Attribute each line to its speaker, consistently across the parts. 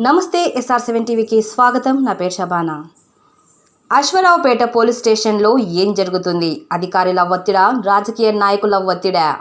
Speaker 1: నమస్తే SR seven టీవీకి స్వాగతం. నా పేరు షబానా. అశ్వరావుపేట పోలీస్ స్టేషన్లో ఏం జరుగుతుంది? అధికారుల ఒత్తిడా? రాజకీయ నాయకుల ఒత్తిడా?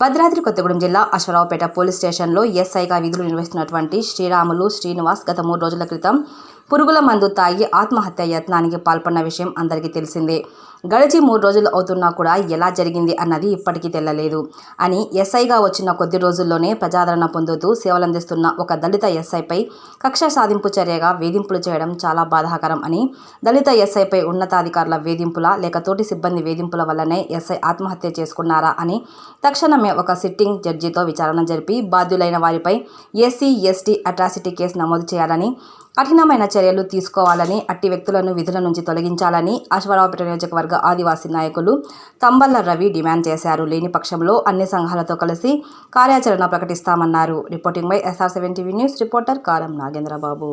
Speaker 1: భద్రాద్రి కొత్తగూడెం జిల్లా అశ్వరావుపేట పోలీస్ స్టేషన్లో ఎస్ఐగా విధులు నిర్వహిస్తున్నటువంటి శ్రీరాములు శ్రీనివాస్ గత మూడు రోజుల క్రితం పురుగుల మందు తాగి ఆత్మహత్య యత్నానికి పాల్పడిన విషయం అందరికీ తెలిసిందే. గడిచి మూడు రోజులు అవుతున్నా కూడా ఎలా జరిగింది అన్నది ఇప్పటికీ తెల్లలేదు. అని ఎస్ఐగా వచ్చిన కొద్ది రోజుల్లోనే ప్రజాదరణ పొందుతూ సేవలందిస్తున్న ఒక దళిత ఎస్ఐపై కక్ష సాధింపు చర్యగా వేధింపులు చేయడం చాలా బాధాకరం అని దళిత ఎస్ఐపై ఉన్నతాధికారుల వేధింపుల లేక తోటి సిబ్బంది వేధింపుల వల్లనే ఎస్ఐ ఆత్మహత్య చేసుకున్నారా అని తక్షణమే ఒక సిట్టింగ్ జడ్జితో విచారణ జరిపి బాధ్యులైన వారిపై ఎస్సీ ఎస్టీ అట్రాసిటీ కేసు నమోదు చేయాలని కఠినమైన చర్యలు తీసుకోవాలని అట్టి వ్యక్తులను విధుల నుంచి తొలగించాలని అశ్వరావుపేట నియోజకవర్గ ఆదివాసీ నాయకులు తంబల్ల రవి డిమాండ్ చేశారు. లేని పక్షంలో అన్ని సంఘాలతో కలిసి కార్యాచరణ ప్రకటిస్తామన్నారు. Reporting by S R seven TV news reporter Karam Nagendrababu.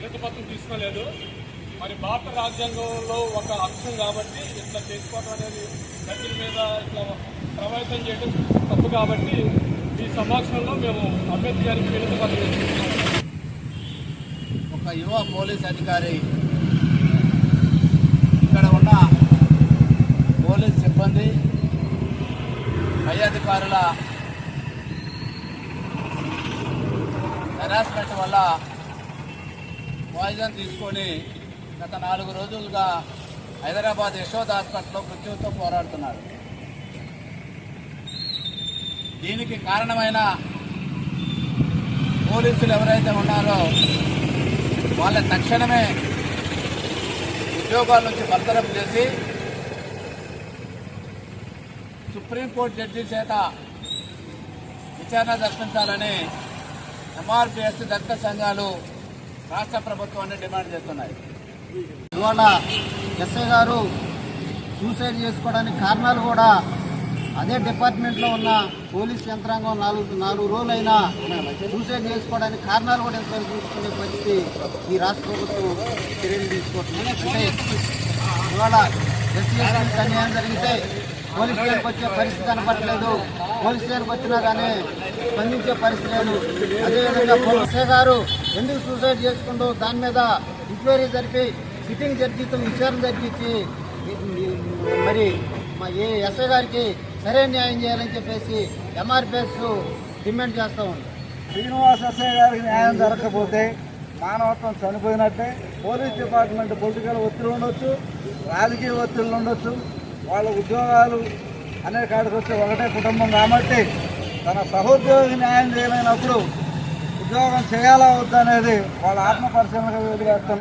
Speaker 2: లేఖపత్రం తీసుకోలేదు. మరి భారత రాజ్యాంగంలో ఒక అంశం కాబట్టి ఇట్లా చేసుకోవడం అనేది ప్రజల మీద ఇట్లా ప్రభావితం చేయడం తప్పు కాబట్టి ఈ సమక్షంలో మేము అంబేద్కర్ గారికి వినతిపత్రం
Speaker 3: ఒక యువ పోలీస్ అధికారి ఇక్కడ ఉన్న పోలీస్ సిబ్బంది పై అధికారుల హెరాస్మెంట్ వల్ల పాయిజన్ తీసుకొని గత నాలుగు రోజులుగా హైదరాబాద్ యశోద్ హాస్పిటల్లో మృత్యువుతో పోరాడుతున్నాడు. దీనికి కారణమైన పోలీసులు ఎవరైతే ఉన్నారో వాళ్ళ తక్షణమే ఉద్యోగాల నుంచి బర్తరఫ్ చేసి సుప్రీంకోర్టు జడ్జి చేత విచారణ జరిపించాలని ఎంఆర్పిఎస్ దళిత సంఘాలు రాష్ట్ర ప్రభుత్వాన్ని డిమాండ్ చేస్తున్నాయి.
Speaker 4: ఇవాళ ఎస్ఐ గారు సూసైడ్ చేసుకోవడానికి కారణాలు కూడా అదే డిపార్ట్మెంట్లో ఉన్న పోలీస్ యంత్రాంగం నాలుగు నాలుగు రోజులైనా సూసైడ్ చేసుకోవడానికి కారణాలు కూడా ఎంతవరకు చూసుకునే పరిస్థితి ఈ రాష్ట్ర ప్రభుత్వం చర్యలు తీసుకోవట్లేదు. అంటే ఇవాళ ఎస్సీ ఎస్టీకి అన్యాయం జరిగితే పోలీస్ వచ్చే పరిస్థితి కనపడలేదు. పోలీస్ స్టేషన్కి వచ్చినా కానీ స్పందించే పరిస్థితి లేదు. అదేవిధంగా ఎస్ఐ గారు ఎందుకు సూసైడ్ చేసుకుంటూ దాని మీద ఎంక్వైరీ జరిపి సిట్టింగ్ జడ్జితో విచారణ జరిపించి మరి మా ఏ ఎస్ఐ గారికి సరైన న్యాయం చేయాలని చెప్పేసి ఎంఆర్పిఎస్ డిమాండ్ చేస్తూ ఉంది.
Speaker 5: శ్రీనివాస్ ఎస్ఐ గారికి న్యాయం జరగకపోతే మానవత్వం చనిపోయినట్టే పోలీస్ డిపార్ట్మెంట్ పొలిటికల్ ఒత్తిడి ఉండొచ్చు రాజకీయ ఒత్తిళ్ళు ఉండొచ్చు వాళ్ళ ఉద్యోగాలు అనే కాడికి వచ్చి ఒకటే కుటుంబం కాబట్టి తన సహోద్యోగి న్యాయం చేయలేనప్పుడు ఉద్యోగం చేయాలా వద్దనేది వాళ్ళ ఆత్మ పరిశీలనగా వదిలేస్తున్నారు